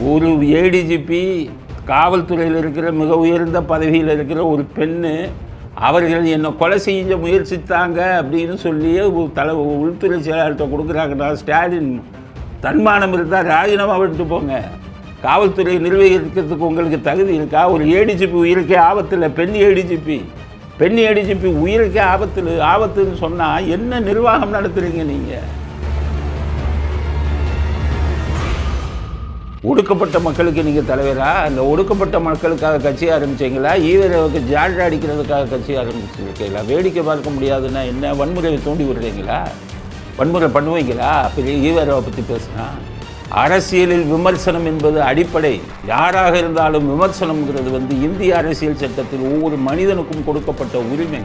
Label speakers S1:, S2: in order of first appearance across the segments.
S1: ஒரு ஏடிஜிபி காவல்துறையில் இருக்கிற மிக உயர்ந்த பதவியில் இருக்கிற ஒரு பெண்ணு அவர்கள் என்னை கொலை செய்ய முயற்சித்தாங்க அப்படின்னு சொல்லி தலை உள்துறை செயலாளர்கிட்ட கொடுக்குறாங்கன்னா ஸ்டாலின். தன்மானம் இருந்தால் ராஜினாமா விட்டு போங்க. காவல்துறை நிர்வகிக்கிறதுக்கு உங்களுக்கு தகுதி இருக்கா? ஒரு ஏடிஜிபி உயிருக்கே ஆபத்தில் பெண் ஏடிஜிபி பெண் ஏடிஜிபி உயிருக்கே ஆபத்தில் ஆபத்துன்னு சொன்னால் என்ன நிர்வாகம் நடத்துகிறீங்க நீங்கள் ஒடுக்கப்பட்ட மக்களுக்கு நீங்கள் தலைவரா? அந்த ஒடுக்கப்பட்ட மக்களுக்காக கட்சி ஆரம்பிச்சீங்களா? ஈவரவுக்கு ஜால்ரா அடிக்கிறதுக்காக கட்சி ஆரம்பிச்சிருக்கீங்களா வேடிக்கை பார்க்க முடியாதுன்னா என்ன? வன்முறையை தூண்டி விடுறீங்களா? வன்முறை பண்ணுவீங்களா? அப்படி ஈவரவை பற்றி பேசுனா. அரசியலில் விமர்சனம் என்பது அடிப்படை. யாராக இருந்தாலும் விமர்சனம்ங்கிறது வந்து இந்திய அரசியல் சட்டத்தில் ஒவ்வொரு மனிதனுக்கும் கொடுக்கப்பட்ட உரிமை.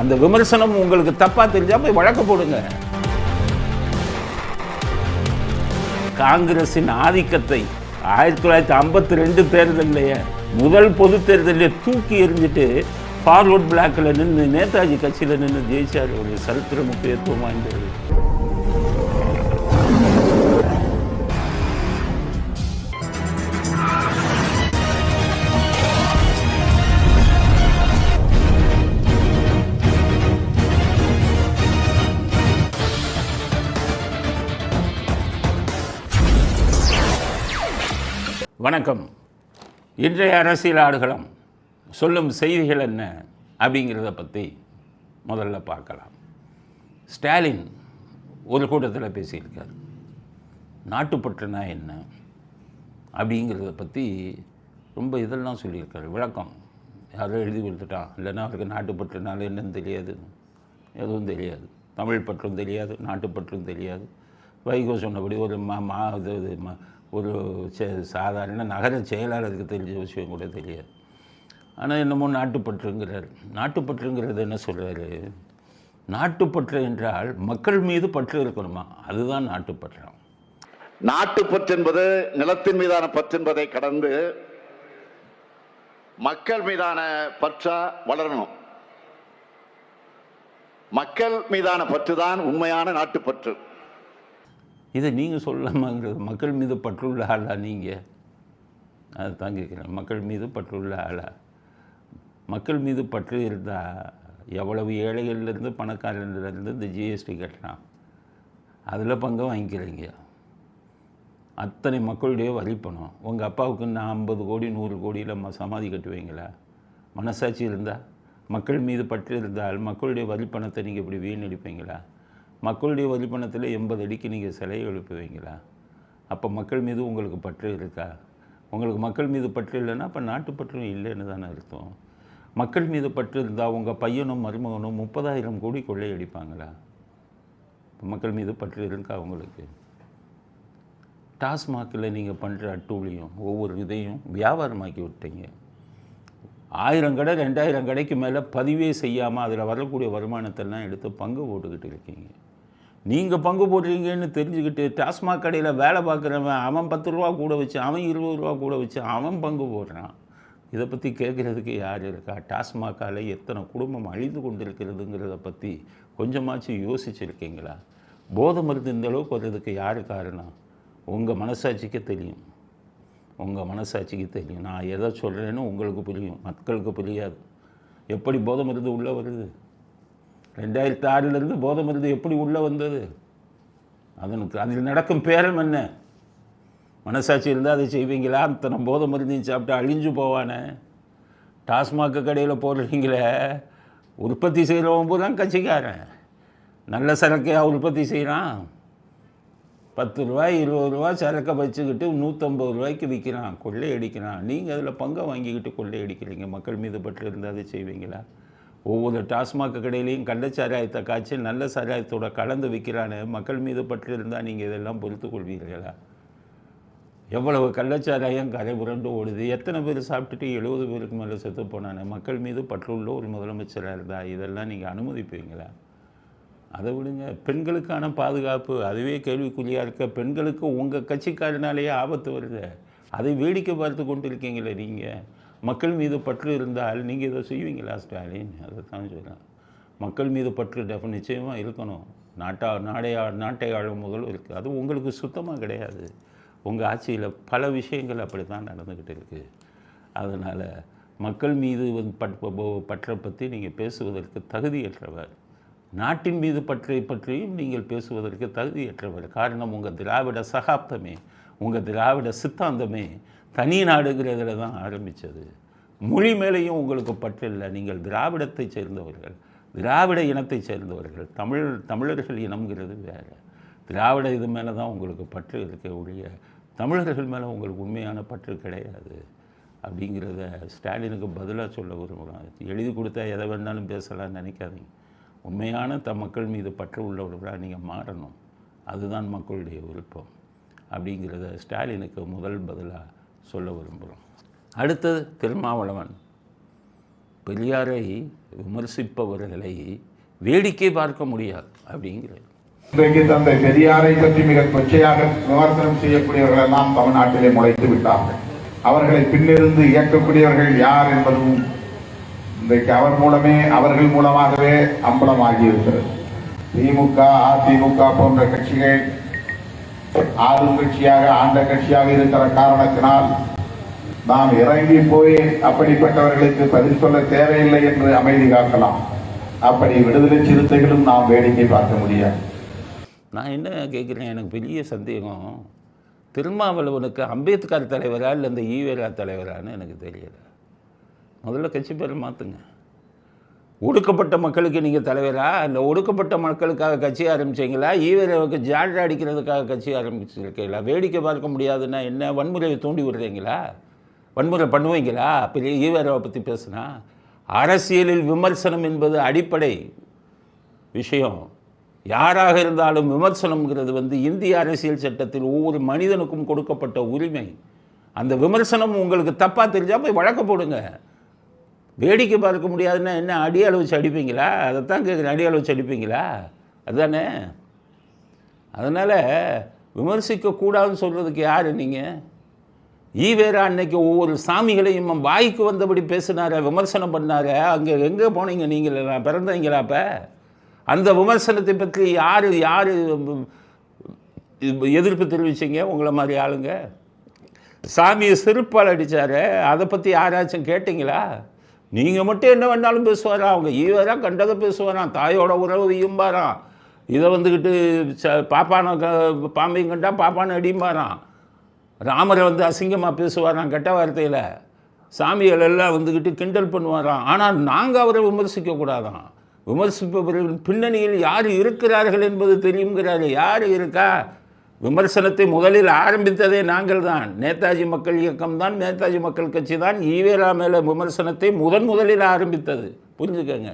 S1: அந்த விமர்சனம் உங்களுக்கு தப்பாக தெரிஞ்சால் போய் வழக்கு போடுங்க. காங்கிரசின் ஆதிக்கத்தை ஆயிரத்தி தொள்ளாயிரத்தி ஐம்பத்தி ரெண்டு தேர்தலையே முதல் பொது தேர்தலில் தூக்கி எறிஞ்சிட்டு ஃபார்வர்ட் பிளாக்கில் நின்று நேதாஜி கட்சியில் நின்று ஜெயிச்சார். ஒரு சரித்திர முக்கியத்துவம் வாய்ந்தது. வணக்கம். இன்றைய அரசியல் ஆடுகளம் சொல்லும் செய்திகள் என்ன அப்படிங்கிறத பற்றி முதல்ல பார்க்கலாம். ஸ்டாலின் ஒரு கூட்டத்தில் பேசியிருக்கார். நாட்டுப்பற்றுனா என்ன அப்படிங்கிறத பற்றி ரொம்ப இதெல்லாம் சொல்லியிருக்காரு. விளக்கம். யாரோ எழுதி கொடுத்துட்டான். இல்லைன்னா அவருக்கு நாட்டுப்பற்றுனால என்னன்னு தெரியாது. எதுவும் தெரியாது. தமிழ் பற்றும் தெரியாது நாட்டுப்பற்றும் தெரியாது. வைகோ சொன்னபடி ஒரு மா மா இது இது ம- ஒரு சாதாரண நகர செயலாளருக்கு தெரிஞ்ச விஷயம் கூட தெரியாது. ஆனால் என்னமோ நாட்டுப்பற்றுங்கிறார். நாட்டுப்பற்றுங்கிறது என்ன சொல்கிறாரு நாட்டுப்பற்று என்றால் மக்கள் மீது பற்று இருக்கணுமா? அதுதான் நாட்டுப்பற்றாம்
S2: நாட்டுப்பற்று என்பது நிலத்தின் மீதான பற்று என்பதை கடந்து மக்கள் மீதான பற்றா வளரணும். மக்கள் மீதான பற்று தான் உண்மையான நாட்டுப்பற்று.
S1: இதை நீங்கள் சொல்லலாமாங்கிறது மக்கள் மீது பற்றுள்ள ஆளா நீங்கள் அதை தான் கேட்குறேன். மக்கள் மீது பற்றுள்ள ஆளா? மக்கள் மீது பற்று இருந்தால் எவ்வளவு ஏழைகள்லேருந்து பணக்காரர்லேருந்து இந்த ஜிஎஸ்டி கட்டுறான் அதில் பங்கு வாங்கிக்கிறீங்க. அத்தனை மக்களுடைய வரி பணம். உங்கள் அப்பாவுக்கு நான் ஐம்பது கோடி நூறு கோடியில் ம சமாதி கட்டுவீங்களா? மனசாட்சி இருந்தால் மக்கள் மீது பற்று இருந்தால் மக்களுடைய வரி பணத்தை நீங்கள் இப்படி வீணடிப்பீங்களா? மக்களுடைய வரிப்பணத்தில் எண்பது அடிக்கு நீங்கள் சிலையை எழுப்புவீங்களா? அப்போ மக்கள் மீது உங்களுக்கு பற்று இருக்கா? உங்களுக்கு மக்கள் மீது பற்று இல்லைன்னா அப்போ நாட்டுப்பற்றும் இல்லைன்னு தானே அர்த்தம். மக்கள் மீது பற்று இருந்தால் உங்கள் பையனும் மருமகனும் முப்பதாயிரம் கோடி கொள்ளையடிப்பாங்களா? மக்கள் மீது பற்று இருக்கா உங்களுக்கு? டாஸ்மாகில் நீங்கள் பண்ணுற அட்டூழியம் ஒவ்வொரு இதையும் வியாபாரமாக்கி விட்டீங்க. ஆயிரம் கடை ரெண்டாயிரம் கடைக்கு மேலே பதிவே செய்யாமல் அதில் வரக்கூடிய வருமானத்தெல்லாம் எடுத்து பங்கு போட்டுக்கிட்டு இருக்கீங்க. நீங்கள் பங்கு போடுறீங்கன்னு தெரிஞ்சுக்கிட்டு டாஸ்மாக் கடையில் வேலை பார்க்குறவன் அவன் பத்து ரூபா கூட வச்சு அவன் இருபது ரூபா கூட வச்சு அவன் பங்கு போடுறான். இதை பற்றி கேட்குறதுக்கு யார் இருக்கா? டாஸ்மாக்கால் எத்தனை குடும்பம் அழிந்து கொண்டிருக்கிறதுங்கிறத பற்றி கொஞ்சமாச்சும் யோசிச்சிருக்கீங்களா? போதை மருந்து இந்த அளவுக்கு வர்றதுக்கு யார் காரணம்? உங்கள் மனசாட்சிக்கு தெரியும். உங்கள் மனசாட்சிக்கு தெரியும். நான் எதை சொல்கிறேன்னு உங்களுக்கு புரியும். மக்களுக்கு புரியாது. எப்படி போதை மருந்து உள்ளே வருது? ரெண்டாயிரத்தி ஆறிலிருந்து போதை மருந்து எப்படி உள்ளே வந்தது? அதனுக்கு அதில் நடக்கும் பேரம் என்ன? மனசாட்சி இருந்தால் அதை செய்வீங்களா? அத்தனை போதை மருந்தையும் சாப்பிட்டு அழிஞ்சு போவானே. டாஸ்மாக கடையில் போடுறீங்களே. உற்பத்தி செய்கிறவன் தான் கட்சிக்காரன். நல்ல சரக்கையாக உற்பத்தி செய்கிறான். பத்து ரூபாய் இருபது ரூபா சரக்கை வச்சுக்கிட்டு நூற்றம்பது ரூபாய்க்கு விற்கிறான். கொள்ளையடிக்கிறான். நீங்கள் அதில் பங்கை வாங்கிக்கிட்டு கொள்ளையடிக்கிறீங்க. மக்கள் மீது பற்று இருந்தால் அதை செய்வீங்களா? ஒவ்வொரு டாஸ்மாக் கடையிலையும் கள்ளச்சாராயத்தை காய்ச்சி நல்ல சாராயத்தோட கலந்து விற்கிறான்னு மக்கள் மீது பற்று இருந்தால் நீங்கள் இதெல்லாம் பொறுத்து கொள்வீர்களா? எவ்வளவு கள்ளச்சாராயம் கரை புரண்டு ஓடுது எத்தனை பேர் சாப்பிட்டுட்டு எழுபது பேருக்கு மேலே செத்து போனானே மக்கள் மீது பற்றுள்ள ஒரு முதலமைச்சராக இருந்தா இதெல்லாம் நீங்கள் அனுமதிப்பீங்களா? அதை விடுங்க. பெண்களுக்கான பாதுகாப்பு அதுவே கேள்விக்குறியாக இருக்க. பெண்களுக்கு உங்கள் கட்சிக்காரனாலேயே ஆபத்து வருது. அதை வேடிக்கை பார்த்து கொண்டு இருக்கீங்களே நீங்கள் மக்கள் மீது பற்று இருந்தால் நீங்கள் இதை செய்வீங்களா ஸ்டாலின்? அதை தான் சொல்கிறேன் மக்கள் மீது பற்று டெஃப நிச்சயமாக இருக்கணும். நாட்டா நாடையா நாட்டை ஆளும் முதல் இருக்குது அது உங்களுக்கு சுத்தமாக கிடையாது. உங்கள் ஆட்சியில் பல விஷயங்கள் அப்படி தான் நடந்துக்கிட்டு இருக்குது அதனால் மக்கள் மீது வந்து பட் பற்றை பற்றி நீங்கள் பேசுவதற்கு தகுதியற்றவர். நாட்டின் மீது பற்றை பற்றியும் நீங்கள் பேசுவதற்கு தகுதியற்றவர். காரணம் உங்கள் திராவிட சகாப்தமே. உங்கள் திராவிட சித்தாந்தமே. தனி நாடுங்கிறதுல தான் ஆரம்பித்தது மொழி மேலேயும் உங்களுக்கு பற்று இல்லை. நீங்கள் திராவிடத்தை சேர்ந்தவர்கள் திராவிட இனத்தை சேர்ந்தவர்கள் தமிழ் தமிழர்கள் இனம்ங்கிறது வேறு. திராவிட இது மேலே தான் உங்களுக்கு பற்று இருக்க ஒழிய தமிழர்கள் மேலே உங்களுக்கு உண்மையான பற்று கிடையாது அப்படிங்கிறத ஸ்டாலினுக்கு பதிலாக சொல்ல விரும்புகிறேன். எழுதி கொடுத்தா எதை வேணாலும் பேசலாம்னு நினைக்காதீங்க. உண்மையான த மக்கள் மீது பற்று உள்ளவர்களாக நீங்கள் மாறணும். அதுதான் மக்களுடைய விருப்பம் அப்படிங்கிறத ஸ்டாலினுக்கு முதல் பதிலாக சொல்ல விரும்புகிறோம். அடுத்தது திருமாவளவன் பெரியாரை விமர்சிப்பவர்களை வேடிக்கை பார்க்க முடியாது அப்படிங்கிறது
S3: இன்றைக்கு தந்தை பெரியாரை பற்றி மிக கொச்சையாக விமர்சனம் செய்யக்கூடியவர்கள் எல்லாம் தமிழ்நாட்டிலே முளைத்து விட்டார்கள். அவர்களை பின்னிருந்து இயக்கக்கூடியவர்கள் யார் என்பதும் இன்றைக்கு அவர் மூலமே அவர்கள் மூலமாகவே அம்பலமாகியிருக்கிறது திமுக அதிமுக போன்ற கட்சிகள் ஆளும் கட்சியாக ஆண்ட கட்சியாக இருக்கிற காரணத்தினால் நாம் இறங்கி போய் அப்படிப்பட்டவர்களுக்கு பதில் சொல்ல தேவையில்லை என்று அமைதி காக்கலாம். அப்படி விடுதலை சிறுத்தைகளும் நாம் வேடிக்கை பார்க்க முடியாது.
S1: நான் என்ன கேட்குறேன்? எனக்கு பெரிய சந்தேகம். திருமாவளவனுக்கு அம்பேத்கர் தலைவரா இல்லை இந்த ஈவேரா தலைவரான்னு எனக்கு தெரியல. முதல்ல கட்சி பேரை மாற்றுங்க ஒடுக்கப்பட்ட மக்களுக்கு நீங்கள் தலைவரா? அந்த ஒடுக்கப்பட்ட மக்களுக்காக கட்சி ஆரம்பிச்சிங்களா? ஈவரவுக்கு ஜால்ரா அடிக்கிறதுக்காக கட்சி ஆரம்பிச்சிருக்கீங்களா? வேடிக்கை பார்க்க முடியாதுன்னா என்ன? வன்முறையை தூண்டி விடுறீங்களா? வன்முறை பண்ணுவீங்களா? பெரிய ஈவரவை பற்றி பேசுனா. அரசியலில் விமர்சனம் என்பது அடிப்படை விஷயம். யாராக இருந்தாலும் விமர்சனம்ங்கிறது வந்து இந்திய அரசியல் சட்டத்தில் ஒவ்வொரு மனிதனுக்கும் கொடுக்கப்பட்ட உரிமை. அந்த விமர்சனம் உங்களுக்கு தப்பாக தெரிஞ்சால் போய் வழக்க போடுங்க. வேடிக்கை பார்க்க முடியாதுன்னா என்ன அடியால் வச்சு அடிப்பீங்களா அதைத்தான் கேட்குறேன் அடியால் வச்சு அடிப்பீங்களா அதுதானே. அதனால் விமர்சிக்கக்கூடாதுன்னு சொல்கிறதுக்கு யார் நீங்கள் ஈவேரா அன்னைக்கு ஒவ்வொரு சாமிகளையும் வாய்க்கு வந்தபடி பேசினார விமர்சனம் பண்ணார. அங்கே எங்கே போனீங்க நீங்கள்? நான் பிறந்தீங்களா அப்போ? அந்த விமர்சனத்தை பற்றி யார் யார் எதிர்ப்பு தெரிவிச்சிங்க? உங்களை மாதிரி ஆளுங்க. சாமியை செருப்பால் அடித்தாரு அதை பற்றி யாராச்சும் கேட்டிங்களா? நீங்கள் மட்டும் என்ன வேணாலும் பேசுவாராம் அவங்க ஈவராக கண்டதை பேசுவாராம் தாயோட உறவு வீயும்பாராம் இதை வந்துக்கிட்டு ச பாப்பானை க பாம்பையும் கண்டா பாப்பானை அடியும்பாராம் ராமரை வந்து அசிங்கமாக பேசுவாராம் கெட்ட வார்த்தையில். சாமிகள் எல்லாம் வந்துக்கிட்டு கிண்டல் பண்ணுவாராம் ஆனால் நாங்கள் அவரை விமர்சிக்கக்கூடாதான். விமர்சிப்பவர்கள் பின்னணியில் யார் இருக்கிறார்கள் என்பது தெரியுங்கிறாரு யார் இருக்கா? விமர்சனத்தை முதலில் ஆரம்பித்ததே நாங்கள் தான் நேதாஜி மக்கள் இயக்கம் தான் நேதாஜி மக்கள் கட்சி தான் ஈவேரா மேலே விமர்சனத்தை முதன் முதலில் ஆரம்பித்தது. புரிஞ்சுக்கங்க.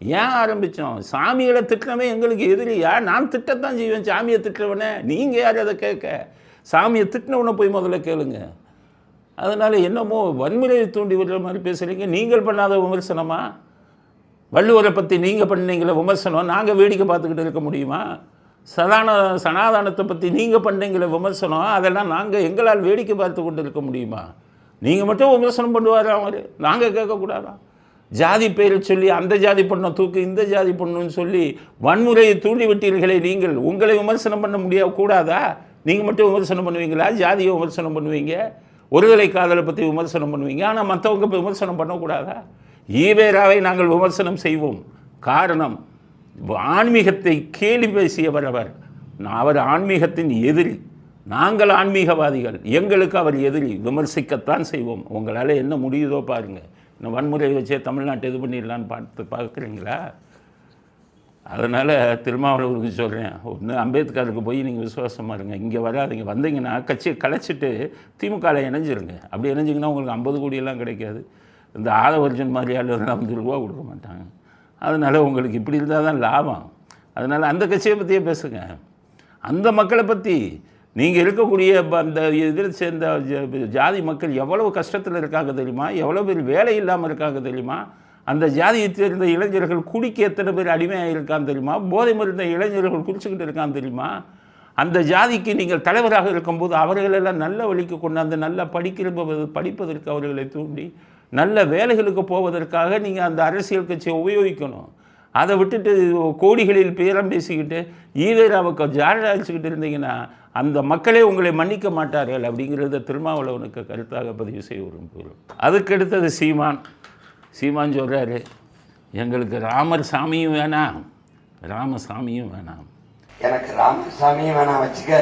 S1: ஏன் ஆரம்பித்தோம் சாமிகளை திட்டமே எங்களுக்கு எதிரியா? நான் திட்டத்தான் செய்வேன் சாமியை திட்டவனே நீங்கள் யார் அதை கேட்க? சாமியை திட்டினவனை போய் முதல்ல கேளுங்க. அதனால் என்னமோ வன்முறையை தூண்டி விடுற மாதிரி பேசுகிறீங்க நீங்கள் பண்ணாத விமர்சனமா? வள்ளுவரை பற்றி நீங்கள் பண்ணீங்களே விமர்சனம். நாங்கள் வேடிக்கை பார்த்துக்கிட்டு இருக்க முடியுமா? சதான சனாதானத்தை பற்றி நீங்கள் பண்ணுறீங்கள விமர்சனம் அதெல்லாம் நாங்கள் எங்களால் வேடிக்கை பார்த்து கொண்டு இருக்க முடியுமா? நீங்கள் மட்டும் விமர்சனம் பண்ணுவார் அவர்? நாங்கள் கேட்கக்கூடாதா? ஜாதி பெயரை சொல்லி அந்த ஜாதி பொண்ணை தூக்கு இந்த ஜாதி பொண்ணுன்னு சொல்லி வன்முறையை தூண்டி விட்டீர்களே நீங்கள். உங்களை விமர்சனம் பண்ண முடியாது கூடாதா? நீங்கள் மட்டும் விமர்சனம் பண்ணுவீங்களா? ஜாதியை விமர்சனம் பண்ணுவீங்க? ஒருதலை காதலை பற்றி விமர்சனம் பண்ணுவீங்க? ஆனால் மற்றவங்க விமர்சனம் பண்ணக்கூடாதா? ஈவேராவை நாங்கள் விமர்சனம் செய்வோம். காரணம் ஆன்மீகத்தை கேலி பேசியவர் அவர். அவர் ஆன்மீகத்தின் எதிரி. நாங்கள் ஆன்மீகவாதிகள். எங்களுக்கு அவர் எதிரி. விமர்சிக்கத்தான் செய்வோம். உங்களால் என்ன முடியுதோ பாருங்கள் இந்த வன்முறையை வச்சே தமிழ்நாட்டை இது பண்ணிடலான்னு பார்த்து பார்க்குறீங்களா? அதனால் திருமாவளவருக்கு சொல்கிறேன் ஒன்று அம்பேத்கருக்கு போய் நீங்கள் விசுவாசமாக இருங்க. இங்கே வராதிங்க. வந்தீங்கன்னா கட்சியை கலைச்சிட்டு திமுகவில் இணைஞ்சிருங்க. அப்படி இணைஞ்சிங்கன்னா உங்களுக்கு ஐம்பது கோடியெல்லாம் கிடைக்காது. இந்த ஆதவர்ஜன் மாதிரி ஆளுநர் ஐம்பது ரூபா கொடுக்க மாட்டாங்க. அதனால் உங்களுக்கு இப்படி இருந்தால் தான் லாபம். அதனால் அந்த கட்சியை பற்றியே பேசுங்க. அந்த மக்களை பற்றி நீங்கள் இருக்கக்கூடிய ப- அந்த இதில் சேர்ந்த ஜாதி மக்கள் எவ்வளவு கஷ்டத்தில் இருக்காங்க தெரியுமா? எவ்வளோ பேர் வேலை இல்லாமல் இருக்காங்க தெரியுமா? அந்த ஜாதியை சேர்ந்த இளைஞர்கள் குடிக்க எத்தனை பேர் அடிமையாக இருக்கான்னு தெரியுமா? போதை மருந்த இளைஞர்கள் குடிச்சுக்கிட்டு இருக்கான்னு தெரியுமா? அந்த ஜாதிக்கு நீங்கள் தலைவராக இருக்கும்போது அவர்களெல்லாம் நல்ல வழிக்கு கொண்டாந்து நல்லா படிக்கிற படிப்பதற்கு அவர்களை தூண்டி நல்ல வேலைகளுக்கு போவதற்காக நீங்கள் அந்த அரசியல் கட்சியை உபயோகிக்கணும். அதை விட்டுட்டு கோடிகளில் பேரம் பேசிக்கிட்டு ஈவேராவுக்கு ஜாலியாக அடிச்சுக்கிட்டு இருந்தீங்கன்னா அந்த மக்களே உங்களை மன்னிக்க மாட்டார்கள் அப்படிங்கிறத திருமாவளவனுக்கு கருத்தாக பதிவு செய்ய விரும்புகிறோம் அதுக்கடுத்தது சீமான். சீமான் சொல்கிறாரு எங்களுக்கு ராமர் சாமியும் வேணாம். ராமசாமியும் வேணாம்.
S4: எனக்கு ராமசாமியும் வேணாம் வச்சுக்க.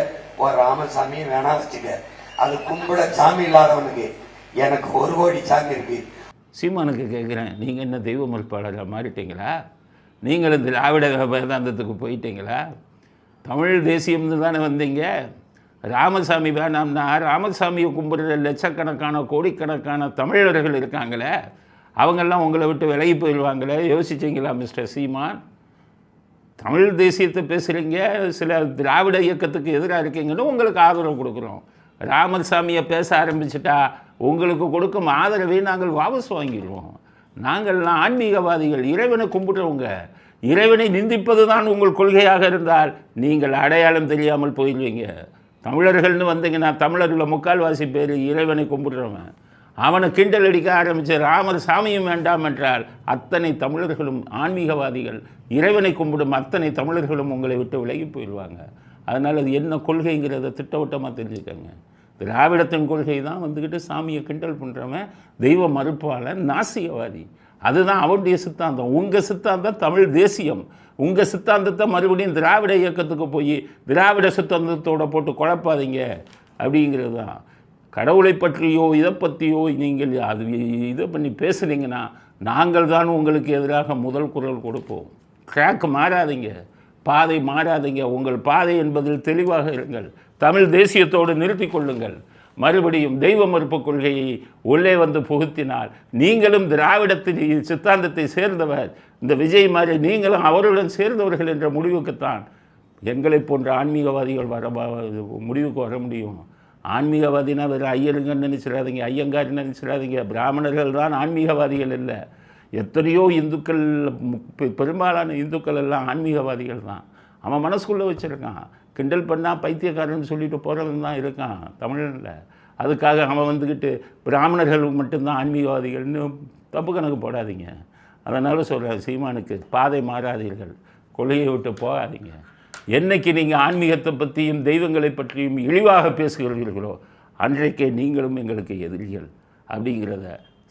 S4: ஒரு ராமசாமியும் வேணாம் வச்சுக்க. அது கும்பிட சாமி இல்லாதவனுக்கு எனக்கு ஒரு கோடி சாங் இருக்கு.
S1: சீமானுக்கு கேட்குறேன் நீங்கள் என்ன தெய்வ மறுப்பாளராக மாறிட்டீங்களா? நீங்களும் திராவிட வேதாந்தத்துக்கு போயிட்டீங்களா? தமிழ் தேசியம்னு தானே வந்தீங்க. ராமசாமி வேணாம்னா ராமசாமியை கும்பிட்ற லட்சக்கணக்கான கோடிக்கணக்கான தமிழர்கள் இருக்காங்களே. அவங்கெல்லாம் உங்களை விட்டு விலகி போயிடுவாங்களே. யோசிச்சிங்களா மிஸ்டர் சீமான்? தமிழ் தேசியத்தை பேசுகிறீங்க சில திராவிட இயக்கத்துக்கு எதிராக இருக்கீங்கன்னு உங்களுக்கு ஆதரவு கொடுக்குறோம். ராமசாமியை பேச ஆரம்பிச்சிட்டா உங்களுக்கு கொடுக்கும் ஆதரவை நாங்கள் வாபஸ் வாங்கிடுவோம். நாங்கள்லாம் ஆன்மீகவாதிகள் இறைவனை கும்பிடுறவங்க. இறைவனை நிந்திப்பது தான் உங்கள் கொள்கையாக இருந்தால் நீங்கள் அடையாளம் தெரியாமல் போயிடுவீங்க. தமிழர்கள்னு வந்தீங்கன்னா தமிழர்களில் முக்கால்வாசி பேர் இறைவனை கும்பிடுறவன். அவனை கிண்டல் அடிக்க ஆரம்பித்த ராமர் சாமியும் வேண்டாம் என்றால் அத்தனை தமிழர்களும் ஆன்மீகவாதிகள் இறைவனை கும்பிடும் அத்தனை தமிழர்களும் உங்களை விட்டு விலகி போயிடுவாங்க. அதனால் அது என்ன கொள்கைங்கிறத திட்டவட்டமாக தெரிஞ்சுக்கங்க. திராவிடத்தின் கொள்கை தான் வந்துக்கிட்டு சாமியை கிண்டல் பண்ணுறவன் தெய்வ மறுப்பாளன் நாசிகவாதி. அதுதான் அவருடைய சித்தாந்தம். உங்கள் சித்தாந்தம் தமிழ் தேசியம். உங்கள் சித்தாந்தத்தை மறுபடியும் திராவிட இயக்கத்துக்கு போய் திராவிட சித்தாந்தத்தோடு போட்டு குழப்பாதீங்க. அப்படிங்கிறது தான் கடவுளை பற்றியோ இதை பற்றியோ நீங்கள் அது இதை பண்ணி பேசுனீங்கன்னா நாங்கள் தான் உங்களுக்கு எதிராக முதல் குரல் கொடுப்போம். ட்ராக் மாறாதீங்க. பாதை மாறாதீங்க. உங்கள் பாதை என்பதில் தெளிவாக இருங்கள். தமிழ் தேசியத்தோடு நிறுத்தி கொள்ளுங்கள். மறுபடியும் தெய்வ மறுப்பு கொள்கையை உள்ளே வந்து புகுத்தினால் நீங்களும் திராவிடத்தின் சித்தாந்தத்தை சேர்ந்தவர். இந்த விஜய் மாதிரி நீங்களும் அவருடன் சேர்ந்தவர்கள் என்ற முடிவுக்குத்தான் எங்களை போன்ற ஆன்மீகவாதிகள் வர முடிவுக்கு வர முடியும். ஆன்மீகவாதினா வேறு ஐயருங்கன்னு நினச்சிடாதீங்க ஐயங்கார் நினச்சிடாதீங்க. பிராமணர்கள் தான் ஆன்மீகவாதிகள் இல்லை. எத்தனையோ இந்துக்கள் பெரும்பாலான இந்துக்கள் எல்லாம் ஆன்மீகவாதிகள் தான். அவன் மனசுக்குள்ளே வச்சுருக்கான். கிண்டல் பண்ணால் பைத்தியக்காரன்னு சொல்லிட்டு போகிறவன் தான் இருக்கான் தமிழனில். அதுக்காக அவன் வந்துக்கிட்டு பிராமணர்கள் மட்டும்தான் ஆன்மீகவாதிகள்னு தப்பு கணக்கு போடாதீங்க. அதனால் சொல்கிறேன் சீமானுக்கு பாதை மாறாதீர்கள். கொள்கையை விட்டு போகாதீங்க. என்னைக்கு நீங்கள் ஆன்மீகத்தை பற்றியும் தெய்வங்களை பற்றியும் இழிவாக பேசுகிறீர்களோ அன்றைக்கே நீங்களும் எங்களுக்கு எதிரிகள் அப்படிங்கிறத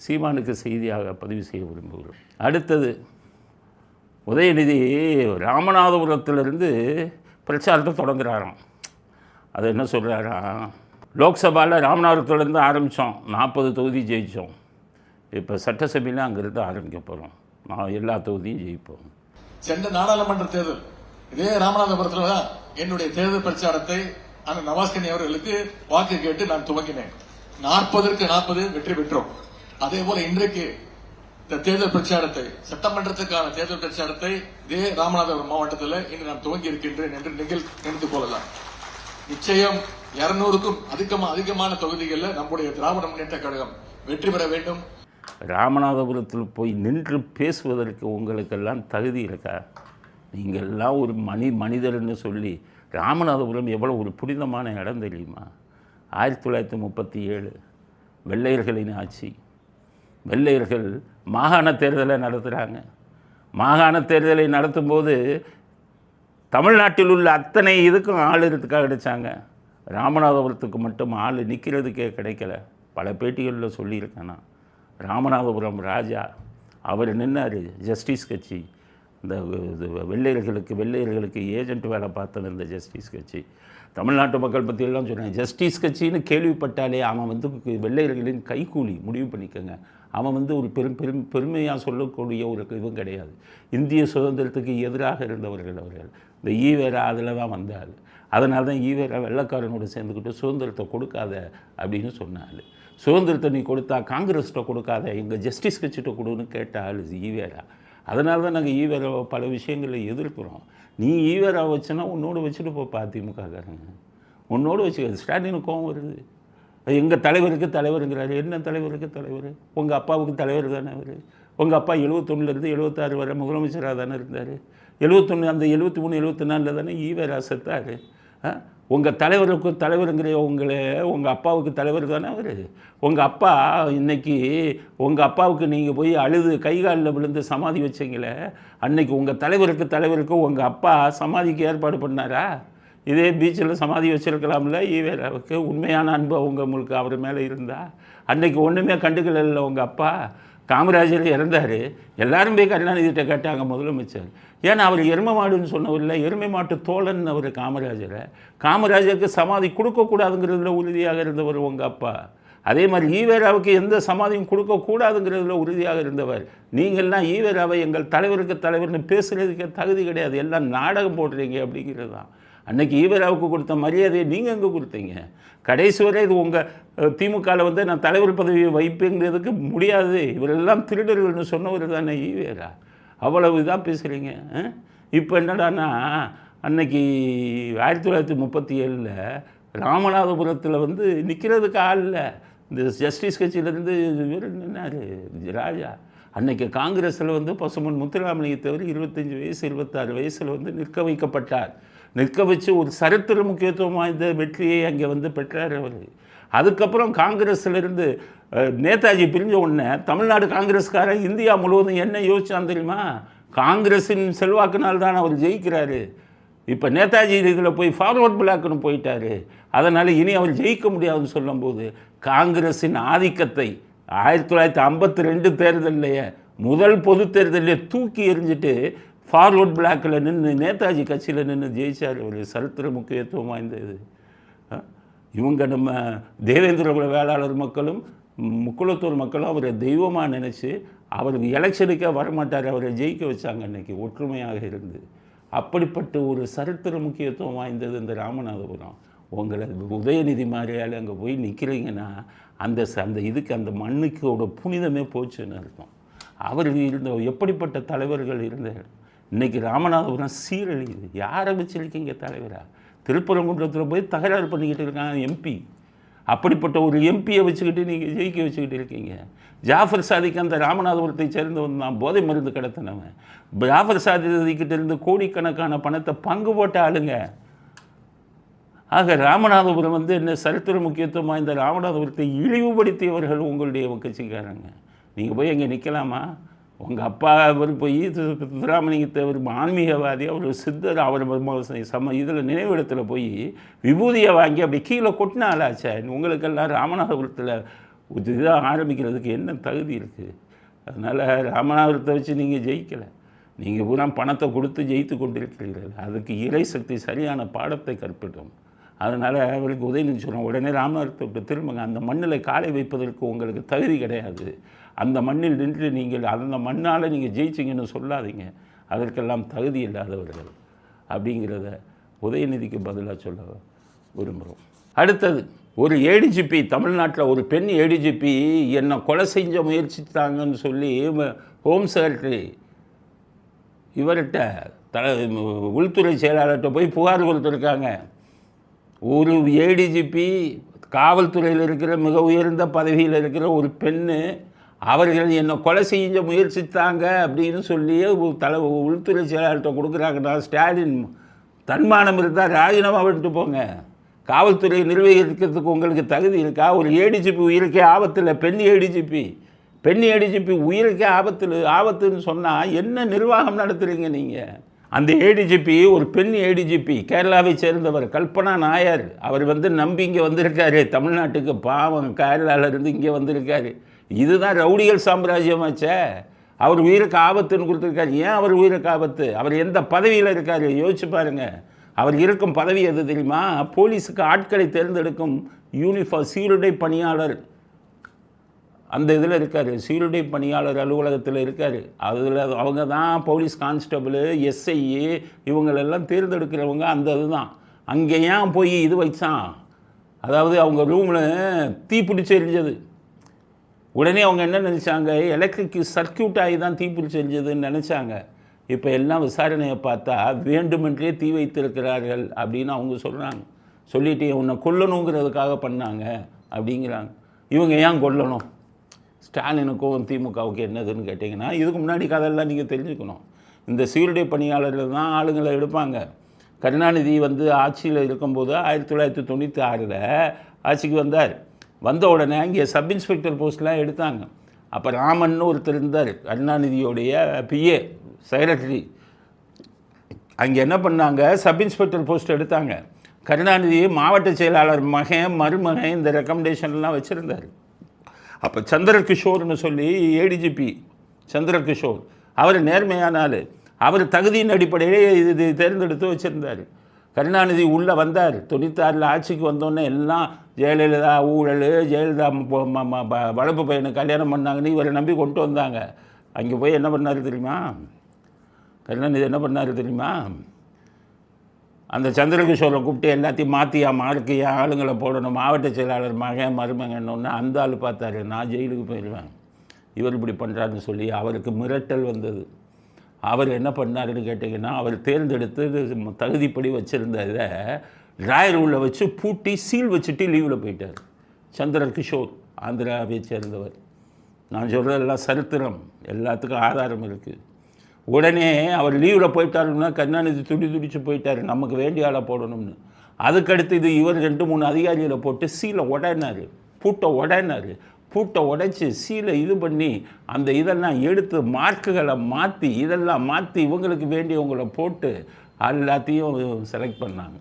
S1: சீமானுக்கு செய்தியாக பதிவு செய்ய விரும்புகிறோம். அடுத்தது உதயநிதி ராமநாதபுரத்திலிருந்து பிரச்சாரத்தை தொடங்குறாராம். அது என்ன சொல்கிறாராம் லோக்சபாவில் ராமநாதபுரத்துலேருந்து ஆரம்பித்தோம் நாற்பது தொகுதி ஜெயித்தோம் இப்போ சட்டசபையில் அங்கேருந்து ஆரம்பிக்க போகிறோம் நான் எல்லா தொகுதியும் ஜெயிப்போம்.
S5: சென்ற நாடாளுமன்ற தேர்தல். இதே ராமநாதபுரத்தில் தான் என்னுடைய தேர்தல் பிரச்சாரத்தை அந்த நவாஸ்கனி அவர்களுக்கு வாக்கு கேட்டு நான் துவங்கினேன் நாற்பதற்கு நாற்பது வெற்றி பெற்றோம். அதே போல இன்றைக்கு இந்த தேர்தல் பிரச்சாரத்தை சட்டமன்றத்துக்கான தேர்தல் பிரச்சாரத்தை இதே ராமநாதபுரம் மாவட்டத்தில் இன்று நான் துவங்கி இருக்கின்றேன் என்று நீங்கள் நினைத்து கொள்ளலாம். நிச்சயம் இருநூறுக்கும் அதிகமா அதிகமான தொகுதிகளில் நம்முடைய திராவிட முன்னேற்ற கழகம் வெற்றி பெற வேண்டும்.
S1: ராமநாதபுரத்தில் போய் நின்று பேசுவதற்கு உங்களுக்கெல்லாம் தகுதி இருக்கா? நீங்கள்லாம் ஒரு மனி மனிதர்னு சொல்லி ராமநாதபுரம் எவ்வளோ ஒரு புனிதமான இடம் தெரியுமா? ஆயிரத்தி தொள்ளாயிரத்தி முப்பத்தி ஏழு வெள்ளையர்களின் ஆட்சி. வெள்ளையர்கள் மாகாண தேர்தலை நடத்துகிறாங்க மாகாண தேர்தலை நடத்தும்போது தமிழ்நாட்டில் உள்ள அத்தனை இதுக்கும் ஆள் இதுக்காக கிடைச்சாங்க ராமநாதபுரத்துக்கு மட்டும் ஆள் நிற்கிறதுக்கே கிடைக்கல. பல பேட்டிகளில் சொல்லியிருக்கேன் நான். ராமநாதபுரம் ராஜா அவர் நின்னார் ஜஸ்டிஸ் கட்சி. இந்த இது வெள்ளையர்களுக்கு வெள்ளையர்களுக்கு ஏஜென்ட் வேலை பார்த்தது இந்த ஜஸ்டிஸ் கட்சி. தமிழ்நாட்டு மக்கள் பற்றியெல்லாம் சொன்னேன். ஜஸ்டிஸ் கட்சின்னு கேள்விப்பட்டாலே அவன் வந்து வெள்ளையர்களின் கைக்கூலி முடிவு பண்ணிக்கோங்க. அவன் வந்து ஒரு பெரும் பெரும் பெருமையாக சொல்லக்கூடிய ஒரு இதுவும் கிடையாது. இந்திய சுதந்திரத்துக்கு எதிராக இருந்தவர்கள் அவர்கள். இந்த ஈவேரா அதில் தான் வந்தார். அதனால தான் ஈவேரா வெள்ளக்காரனோட சேர்ந்துக்கிட்டு சுதந்திரத்தை கொடுக்காத அப்படின்னு சொன்னார். சுதந்திரத்தை நீ கொடுத்தா காங்கிரஸ்கிட்ட கொடுக்காத எங்கள் ஜஸ்டிஸ் கட்சிகிட்ட கொடுன்னு கேட்டால் ஈவேரா. அதனால தான் நாங்கள் ஈவேராவை பல விஷயங்களை எதிர்க்கிறோம். நீ ஈவேரா வச்சுன்னா உன்னோடு வச்சுட்டு போப்பா அதிமுககாரங்க உன்னோட வச்சுக்க ஸ்டாலினுக்கு கோவம் வருது. எங்கள் தலைவருக்கு தலைவருங்கிறாரு. என்ன தலைவருக்கு தலைவர்? உங்கள் அப்பாவுக்கு தலைவர் தானே அவர். உங்கள் அப்பா எழுபத்தொன்னுலேருந்து எழுபத்தாறு வரை முதலமைச்சராக தானே இருந்தார். எழுபத்தொன்று அந்த எழுபத்தி மூணு எழுபத்தி நாலில் தானே ஈவேரா செத்தார் உங்கள் தலைவருக்கு தலைவருங்கிற உங்களை உங்கள் அப்பாவுக்கு தலைவர் தானே அவர். உங்கள் அப்பா இன்னைக்கு உங்கள் அப்பாவுக்கு நீங்கள் போய் அழுது கை காலில் விழுந்து சமாதி வச்சீங்களே அன்னைக்கு உங்கள் தலைவருக்கு தலைவருக்கு உங்கள் அப்பா சமாதிக்கு ஏற்பாடு பண்ணாரா? இதே பீச்சில் சமாதி வச்சிருக்கலாம்ல ஈவேலாவுக்கு உண்மையான அன்பு அவங்க உங்களுக்கு அவர் மேலே இருந்தா. அன்றைக்கி ஒன்றுமே கண்டுக்கல உங்கள் அப்பா. காமராஜர் இறந்தார். எல்லாரும் போய் கருணாநிதிட்ட கேட்டாங்க முதலமைச்சர். ஏன்னா அவர் எருமை மாடுன்னு சொன்னவரில் எருமை மாட்டு தோழன் அவர் காமராஜரை. காமராஜருக்கு சமாதி கொடுக்கக்கூடாதுங்கிறதுல உறுதியாக இருந்தவர் உங்கள் அப்பா. அதே மாதிரி ஈவேராவுக்கு எந்த சமாதியும் கொடுக்கக்கூடாதுங்கிறதுல உறுதியாக இருந்தவர். நீங்கள்லாம் ஈவேராவை எங்கள் தலைவருக்கு தலைவர்னு பேசுகிறதுக்கு தகுதி கிடையாது. எல்லாம் நாடகம் போடுறீங்க அப்படிங்கிறது தான். அன்னைக்கு ஈவேராவுக்கு கொடுத்த மரியாதையை நீங்கள் எங்கே கொடுத்தீங்க? கடைசி வரை இது உங்கள் திமுகவில் வந்து நான் தலைவர் பதவியை வைப்பேங்கிறதுக்கு முடியாது. இவரெல்லாம் திருடர்கள்னு சொன்னவர் தானே ஈவேரா. அவ்வளவு இதாக பேசுகிறீங்க இப்போ என்னடான்னா அன்னைக்கு ஆயிரத்தி தொள்ளாயிரத்தி முப்பத்தி ஏழில் ராமநாதபுரத்தில் வந்து நிற்கிறதுக்கு ஆள் இல்லை இந்த ஜஸ்டிஸ் கட்சியிலேருந்து இவர் நின்னாரு ராஜா. அன்னைக்கு காங்கிரஸில் வந்து பசுமன் முத்துராமலிங்க தவிர இருபத்தஞ்சி வயசு இருபத்தாறு வயசில் வந்து நிற்க வைக்கப்பட்டார். நிற்க வச்சு ஒரு சரித்திர முக்கியத்துவம் வாய்ந்த வெற்றியை அங்கே வந்து பெற்றார் அவர். அதுக்கப்புறம் காங்கிரஸ்லேருந்து நேதாஜி பிரிஞ்ச உடனே தமிழ்நாடு காங்கிரஸ்காரன் இந்தியா முழுவதும் என்ன யோசிச்சான் தெரியுமா? காங்கிரஸின் செல்வாக்குனால் தான் அவர் ஜெயிக்கிறாரு. இப்போ நேதாஜி இதில் போய் ஃபார்வர்ட் பிளாக்னு போயிட்டாரு. அதனால் இனி அவர் ஜெயிக்க முடியாதுன்னு சொல்லும்போது காங்கிரஸின் ஆதிக்கத்தை ஆயிரத்தி தொள்ளாயிரத்தி ஐம்பத்தி ரெண்டு தேர்தல்லையே முதல் பொது தேர்தலிலே தூக்கி எறிஞ்சிட்டு ஃபார்வர்ட் பிளாக்கில் நின்று நேதாஜி கட்சியில் நின்று ஜெயிச்சார். ஒரு சரித்திர முக்கியத்துவம் வாய்ந்தது. இது இவங்க நம்ம தேவேந்திரகுல வேளாளர் மக்களும் முக்குளத்தூர் மக்களும் அவரை தெய்வமாக நினச்சி அவர் எலெக்ஷனுக்கே வரமாட்டார். அவரை ஜெயிக்க வச்சாங்க அன்னைக்கு ஒற்றுமையாக இருந்து. அப்படிப்பட்ட ஒரு சரித்திர முக்கியத்துவம் வாய்ந்தது இந்த ராமநாதபுரம். உங்களை உதயநிதி மாதிரியால் அங்கே போய் நிற்கிறீங்கன்னா அந்த ச- அந்த இதுக்கு அந்த மண்ணுக்கோட புனிதமே போச்சுன்னு அர்த்தம். அவர் இருந்த எப்படிப்பட்ட தலைவர்கள் இருந்த இன்றைக்கி ராமநாதபுரம் சீரழியுது யாரை வச்சிருக்கீங்க தலைவராக திருப்பரங்குன்றத்தில் போய் தகராறு பண்ணிக்கிட்டு இருக்காங்க எம்பி அப்படிப்பட்ட ஒரு எம்பியை வச்சுக்கிட்டு நீங்கள் ஜெயிக்க வச்சுக்கிட்டு இருக்கீங்க. ஜாஃபர் சாதிக்கு அந்த ராமநாதபுரத்தை சேர்ந்தவன் தான். போதை மருந்து கடத்தினவன். ஜாஃபர் சாதிக்கிட்ட இருந்து கோடிக்கணக்கான பணத்தை பங்கு போட்ட ஆளுங்க. ஆக ராமநாதபுரம் வந்து என்ன சரித்திர முக்கியத்துவம் வாய்ந்த ராமநாதபுரத்தை இழிவுபடுத்தியவர்கள் உங்களுடைய கட்சிக்காரங்க நீங்கள் போய் அங்கே நிற்கலாமா உங்கள் அப்பா அவர் போய் சித்தராமலிங்க ஒரு ஆன்மீகவாதி அவர் சித்தர் அவர் சம இதில் நினைவிடத்தில் போய் விபூதியை வாங்கி அப்படி கீழே கொட்டின உங்களுக்கெல்லாம் ராமநாதபுரத்தில் ஒரு இதாக ஆரம்பிக்கிறதுக்கு என்ன தகுதி இருக்குது அதனால் ராமநாதபுரத்தை வச்சு நீங்கள் ஜெயிக்கலை. நீங்கள் பூரா பணத்தை கொடுத்து ஜெயித்து கொண்டிருக்கிறீர்கள். அதுக்கு இறை சக்தி சரியான பாடத்தை கற்பிட்டோம் அதனால் அவருக்கு உதயநிதி சொல்கிறோம் உடனே ராமநாதத்தை திரும்புங்க அந்த மண்ணில் காலை வைப்பதற்கு உங்களுக்கு தகுதி கிடையாது. அந்த மண்ணில் நின்று நீங்கள் அந்த மண்ணால் நீங்கள் ஜெயிச்சிங்கன்னு சொல்லாதீங்க. அதற்கெல்லாம் தகுதி இல்லாதவர்கள். அப்படிங்கிறத உதயநிதிக்கு பதிலாக சொல்ல விரும்புகிறோம். அடுத்தது ஒரு ஏடிஜிபி தமிழ்நாட்டில் ஒரு பெண் ஏடிஜிபி என்னை கொலை செஞ்ச முயற்சித்தாங்கன்னு சொல்லி ஹோம் செக்ரட்டரி இவர்கிட்ட த உள்துறை செயலாளர்கிட்ட போய் புகார் கொடுத்துருக்காங்க. ஒரு ஏடிஜிபி காவல்துறையில் இருக்கிற மிக உயர்ந்த பதவியில் இருக்கிற ஒரு பெண்ணு அவர்கள் என்னை கொலை செய்ய முயற்சித்தாங்க அப்படின்னு சொல்லி தலை உள்துறை செயலாளர்கிட்ட கொடுக்குறாங்கன்னா ஸ்டாலின். தன்மானம் இருந்தால் ராஜினாமா பண்ணிட்டு போங்க. காவல்துறையை நிர்வகிக்கிறதுக்கு உங்களுக்கு தகுதி இருக்கா? ஒரு ஏடிஜிபி உயிருக்கே ஆபத்தில் பெண் ஏடிஜிபி பெண் ஏடிஜிபி உயிருக்கே ஆபத்தில் ஆபத்துன்னு சொன்னால் என்ன நிர்வாகம் நடத்துகிறீங்க நீங்கள் அந்த ஏடிஜிபி ஒரு பெண் ஏடிஜிபி கேரளாவை சேர்ந்தவர் கல்பனா நாயர். அவர் வந்து நம்பி இங்கே வந்திருக்காரு. தமிழ்நாட்டுக்கு பாவம் கேரளால இருந்து இங்கே வந்திருக்காரு. இதுதான் ரவுடிகள் சாம்ராஜ்யமாச்சே அவர் உயிருக்கு ஆபத்துன்னு கொடுத்துருக்காரு. ஏன் அவர் உயிருக்கு ஆபத்து? அவர் எந்த பதவியில் இருக்கார்? யோசிச்சு பாருங்கள் அவர் இருக்கும் பதவி எது தெரியுமா? போலீஸுக்கு ஆட்களை தேர்ந்தெடுக்கும் யூனிஃபார்ம் சீருடை பணியாளர். அந்த இதில் இருக்கார். சீருடை பணியாளர் அலுவலகத்தில் இருக்கார். அதில் அவங்க தான் போலீஸ் கான்ஸ்டபிள் எஸ்ஐ இவங்களெல்லாம் தேர்ந்தெடுக்கிறவங்க அந்த இதுதான். அங்கே ஏன் போய் இது வச்சான்? அதாவது அவங்க ரூமில் தீ பிடிச்சி எரிஞ்சது. உடனே அவங்க என்ன நினச்சாங்க? எலக்ட்ரிக் சர்க்கியூட் ஆகி தான் தீப்பிடிச்சு எரிஞ்சதுன்னு நினச்சாங்க. இப்போ எல்லாம் விசாரணையை பார்த்தா வேண்டுமென்றே தீ வைத்திருக்கிறார்கள் அப்படின்னு அவங்க சொல்கிறாங்க சொல்லிட்டு உன்னை கொல்லணுங்கிறதுக்காக பண்ணாங்க அப்படிங்கிறாங்க. இவங்க ஏன் கொல்லணும்? ஸ்டாலினுக்கும் திமுகவுக்கு என்னதுன்னு கேட்டிங்கன்னா இதுக்கு முன்னாடி கதையெல்லாம் நீங்கள் தெரிஞ்சுக்கணும். இந்த சீருடை பணியாளர்கள் தான் ஆளுங்களை எடுப்பாங்க. கருணாநிதி வந்து ஆட்சியில் இருக்கும்போது ஆயிரத்தி தொள்ளாயிரத்தி தொண்ணூற்றி ஆறில் ஆட்சிக்கு வந்தார். வந்த உடனே இங்கே சப் இன்ஸ்பெக்டர் போஸ்ட்லாம் எடுத்தாங்க. அப்போ ராமன் ஒருத்தர் இருந்தார் கருணாநிதியோடைய பிஏ செக்ரட்டரி அங்கே என்ன பண்ணாங்க? சப் இன்ஸ்பெக்டர் போஸ்ட் எடுத்தாங்க. கருணாநிதி மாவட்ட செயலாளர் மகன் மருமகன் இந்த ரெக்கமெண்டேஷன்லாம் வச்சுருந்தார். அப்போ சந்திரகிஷோர்னு சொல்லி ஏடிஜிபி சந்திரகிஷோர் அவர் நேர்மையான ஆள். அவர் தகுதியின் அடிப்படையிலே இது இது தேர்ந்தெடுத்து வச்சுருந்தார். கருணாநிதி உள்ளே வந்தார். தொண்ணூத்தாறில் ஆட்சிக்கு வந்தோடனே எல்லாம் ஜெயலலிதா ஊழல் ஜெயலலிதா ம- ம- வளர்ப்பு பையனை கல்யாணம் பண்ணாங்கன்னு இவரை நம்பி கொண்டு வந்தாங்க. அங்கே போய் என்ன பண்ணார் தெரியுமா? கருணாநிதி என்ன பண்ணார் தெரியுமா? அந்த சந்திரகிஷோரை கூப்பிட்டு எல்லாத்தையும் மாற்றியா மார்க்கு ஆளுங்களை போடணும் மாவட்ட செயலாளர் மகன் மருமகன்னு அந்த ஆள் பார்த்தாரு. நான் ஜெயிலுக்கு போயிடுவேன் இவர் இப்படி பண்ணுறாருன்னு சொல்லி அவருக்கு மிரட்டல் வந்தது. அவர் என்ன பண்ணாருன்னு கேட்டிங்கன்னா அவர் தேர்ந்தெடுத்து தகுதிப்படி வச்சுருந்த இதை டிராயர் உள்ள வச்சு பூட்டி சீல் வச்சுட்டு லீவில் போயிட்டார். சந்திர கிஷோர் ஆந்திராவை சேர்ந்தவர். நான் சொல்கிறதெல்லாம் சரித்திரம். எல்லாத்துக்கும் ஆதாரம் இருக்குது உடனே அவர் லீவில் போயிட்டாருன்னா கருணாநிதி துடி துடிச்சு போயிட்டார். நமக்கு வேண்டிய ஆளை போடணும்னு. அதுக்கடுத்து இது இவர் ரெண்டு மூணு அதிகாரிகளை போட்டு சீலை உடைனார். பூட்டை உடனார். பூட்டை உடைச்சி சீலை இது பண்ணி அந்த இதெல்லாம் எடுத்து மார்க்குகளை மாற்றி இதெல்லாம் மாற்றி இவங்களுக்கு வேண்டியவங்களை போட்டு எல்லாத்தையும் செலக்ட் பண்ணாங்க.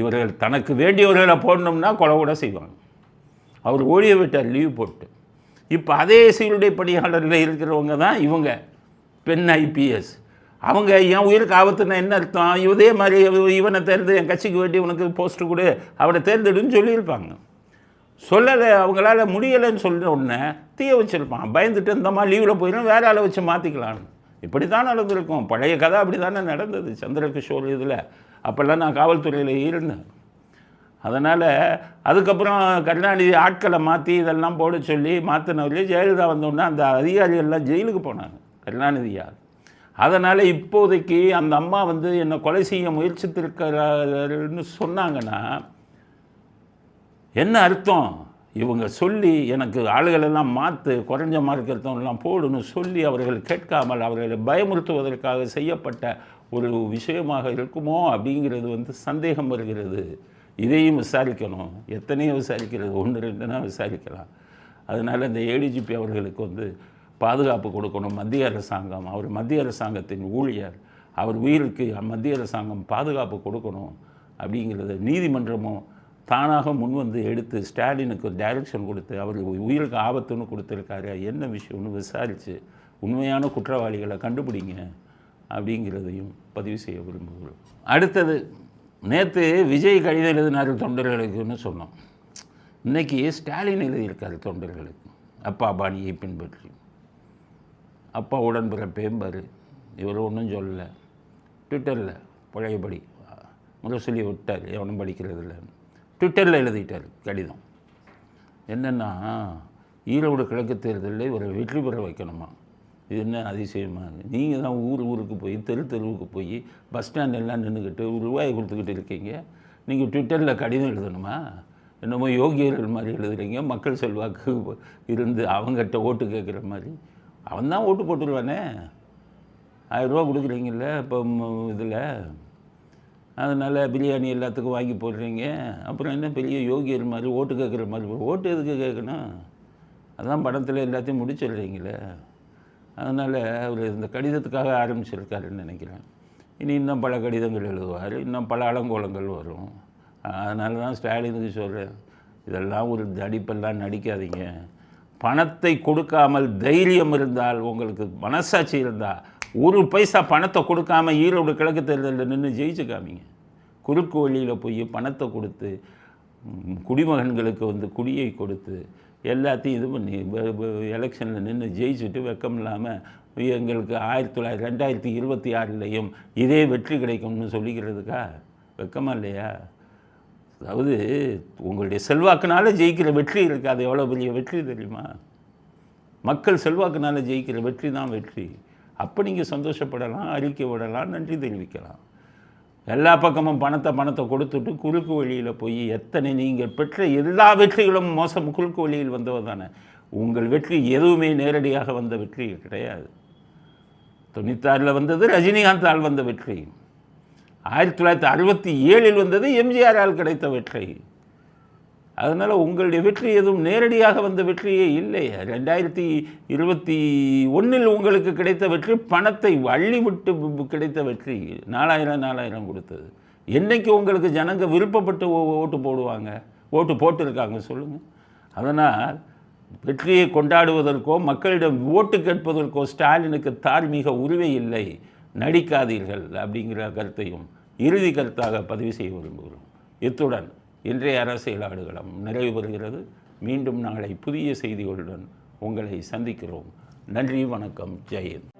S1: இவர்கள் தனக்கு வேண்டியவர்களை போடணும்னா கொலை கூட செய்வாங்க. அவர் ஓடிய விட்டார் லீவ் போட்டு. இப்போ அதே சீருடை பணியாளரில் இருக்கிறவங்க தான் இவங்க. பெண் ஐபிஎஸ் அவங்க என் உயிருக்கு ஆபத்துனா என்ன அர்த்தம்? இதே மாதிரி இவனை தேர்ந்து என் கட்சிக்கு வேண்டி உனக்கு போஸ்ட்டு கொடு. அவனை தேர்ந்தெடுன்னு சொல்லியிருப்பாங்க. சொல்லலை அவங்களால முடியலைன்னு சொல்லின உடனே தீய வச்சிருப்பான். பயந்துட்டு இந்த மாதிரி லீவில் போயிடும் வேற ஆளை வச்சு மாற்றிக்கலான்னு இப்படி தான் நடந்திருக்கும். பழைய கதை அப்படி தானே நடந்தது சந்திரகிஷோர் இதில். அப்போல்லாம் நான் காவல்துறையில் இருந்தேன். அதனால் அதுக்கப்புறம் கருணாநிதி ஆட்களை மாற்றி இதெல்லாம் போட சொல்லி மாற்றினவர்களே ஜெயலலிதா வந்தோடனே அந்த அதிகாரிகள்லாம் ஜெயிலுக்கு போனாங்க. கருணாநிதியார். அதனால் இப்போதைக்கு அந்த அம்மா வந்து என்னை கொலை செய்ய முயற்சித்திருக்கிறாருன்னு சொன்னாங்கன்னா என்ன அர்த்தம்? இவங்க சொல்லி எனக்கு ஆளுகளெல்லாம் மாற்று குறைஞ்ச மார்க் எடுத்தவங்கெல்லாம் போடுன்னு சொல்லி அவர்கள் கேட்காமல் அவர்களை பயமுறுத்துவதற்காக செய்யப்பட்ட ஒரு விஷயமாக இருக்குமோ அப்படிங்கிறது வந்து சந்தேகம் வருகிறது. இதையும் விசாரிக்கணும். எத்தனையோ விசாரிக்கிறது. ஒன்று ரெண்டுனா விசாரிக்கலாம். அதனால் இந்த ஏடிஜிபி அவர்களுக்கு வந்து பாதுகாப்பு கொடுக்கணும் மத்திய அரசாங்கம். அவர் மத்திய அரசாங்கத்தின் ஊழியர். அவர் உயிருக்கு மத்திய அரசாங்கம் பாதுகாப்பு கொடுக்கணும் அப்படிங்கிறத நீதிமன்றமும் தானாக முன் வந்து எடுத்து ஸ்டாலினுக்கு டைரக்ஷன் கொடுத்து அவர் உயிருக்கு ஆபத்துன்னு கொடுத்துருக்காரு. என்ன விஷயம்னு விசாரித்து உண்மையான குற்றவாளிகளை கண்டுபிடிங்க அப்படிங்கிறதையும் பதிவு செய்ய விரும்புகிறோம். அடுத்தது நேற்று விஜய் கடிதம் எழுதினார் தொண்டர்களுக்குன்னு சொன்னோம். இன்னைக்கு ஸ்டாலின் எழுதியிருக்காரு தொண்டர்களுக்கு அப்பா பாணியை பின்பற்றி. அப்பா உடன்பிறப்பேம்பார் இவர் ஒன்றும் சொல்லலை. ட்விட்டரில் பழையபடி முரசொலி விட்டார். எவனும் படிக்கிறதில்ல? ட்விட்டரில் எழுதிட்டார் கடிதம். என்னென்னா ஈரோடு கிழக்கு தேர்தலில் இவரை வெற்றி பெற வைக்கணுமா? இது என்ன அதிசயமா? நீங்கள் தான் ஊர் ஊருக்கு போய் தெரு தெருவுக்கு போய் பஸ் ஸ்டாண்ட் எல்லாம் நின்றுக்கிட்டு ரூபாயை கொடுத்துக்கிட்டு இருக்கீங்க. நீங்கள் ட்விட்டரில் கடிதம் எழுதணுமா? என்னமோ யோகியர்கள் மாதிரி எழுதுகிறீங்க மக்கள் செல்வாக்கு இருந்து அவங்ககிட்ட ஓட்டு கேட்குற மாதிரி. அவன் தான் ஓட்டு போட்டுருவானே? ஆயிரரூபா கொடுக்குறீங்கல்ல இப்போ இதில். அதனால் பிரியாணி எல்லாத்துக்கும் வாங்கி போடுறீங்க. அப்புறம் என்ன பெரிய யோகியர் மாதிரி ஓட்டு கேட்குற மாதிரி ஓட்டு எதுக்கு கேட்கணும்? அதான் படத்தில் எல்லாத்தையும் முடிச்சிடுறீங்களே. அதனால் அவர் இந்த கடிதத்துக்காக ஆரம்பிச்சிருக்காருன்னு நினைக்கிறேன். இனி இன்னும் பல கடிதங்கள் எழுதுவார் இன்னும் பல அலங்கோலங்கள் வரும். அதனால தான் ஸ்டாலினுக்கு சொல்கிறேன் இதெல்லாம் ஒரு நடிப்பெல்லாம் நடிக்காதீங்க. பணத்தை கொடுக்காமல் தைரியம் இருந்தால் உங்களுக்கு மனசாட்சி இருந்தால் ஒரு பைசா பணத்தை கொடுக்காம ஈரோடு கிழக்கு தேர்தலில் நின்று ஜெயிச்சு காமிங்க. குறுக்கு வழியில் போய் பணத்தை கொடுத்து குடிமகன்களுக்கு வந்து குடியை கொடுத்து எல்லாத்தையும் இது பண்ணி எலெக்ஷனில் நின்று ஜெயிச்சுட்டு வெக்கம் இல்லாமல் எங்களுக்கு ஆயிரத்தி தொள்ளாயிரத்தி ரெண்டாயிரத்தி இருபத்தி ஆறுலேயும் இதே வெற்றி கிடைக்கும்னு சொல்லிக்கிறதுக்கா? வெக்கமாக இல்லையா? அதாவது உங்களுடைய செல்வாக்குனால ஜெயிக்கிற வெற்றி இருக்குது அது எவ்வளோ பெரிய வெற்றி தெரியுமா? மக்கள் செல்வாக்குனால ஜெயிக்கிற வெற்றி தான் வெற்றி. அப்போ நீங்கள் சந்தோஷப்படலாம் அறிக்கை விடலாம் நன்றி தெரிவிக்கலாம். எல்லா பக்கமும் பணத்தை பணத்தை கொடுத்துட்டு குறுக்கு வழியில் போய் எத்தனை நீங்கள் பெற்ற எல்லா வெற்றிகளும் மோசம் குறுக்கு வழியில் வந்தவர் தானே. உங்கள் வெற்றி எதுவுமே நேரடியாக வந்த வெற்றி கிடையாது. தொண்ணூத்தாறில் வந்தது ரஜினிகாந்தால் வந்த வெற்றி. ஆயிரத்தி தொள்ளாயிரத்தி அறுபத்தி ஏழில் வந்தது எம்ஜிஆரால் கிடைத்த வெற்றி. அதனால் உங்களுடைய வெற்றி எதுவும் நேரடியாக வந்த வெற்றியே இல்லை. ரெண்டாயிரத்தி இருபத்தி ஒன்றில் உங்களுக்கு கிடைத்த வெற்றி பணத்தை அள்ளி விட்டு கிடைத்த வெற்றி நாலாயிரம் நாலாயிரம் கொடுத்தது. என்னைக்கு உங்களுக்கு ஜனங்க விருப்பப்பட்டு ஓ- ஓட்டு போடுவாங்க? ஓட்டு போட்டிருக்காங்க சொல்லுங்கள் அதனால் வெற்றியை கொண்டாடுவதற்கோ மக்களிடம் ஓட்டு கேட்பதற்கோ ஸ்டாலினுக்கு தார்மீக உரிமை இல்லை. நடிக்காதீர்கள் அப்படிங்கிற கருத்தையும் இறுதி கருத்தாக பதிவு செய்ய விரும்புகிறோம். இத்துடன் இன்றைய அரசியல் ஆடுகளம் நிறைவு பெறுகிறது. மீண்டும் நாளை புதிய செய்திகளுடன் உங்களை சந்திக்கிறோம். நன்றி வணக்கம் ஜெயந்த்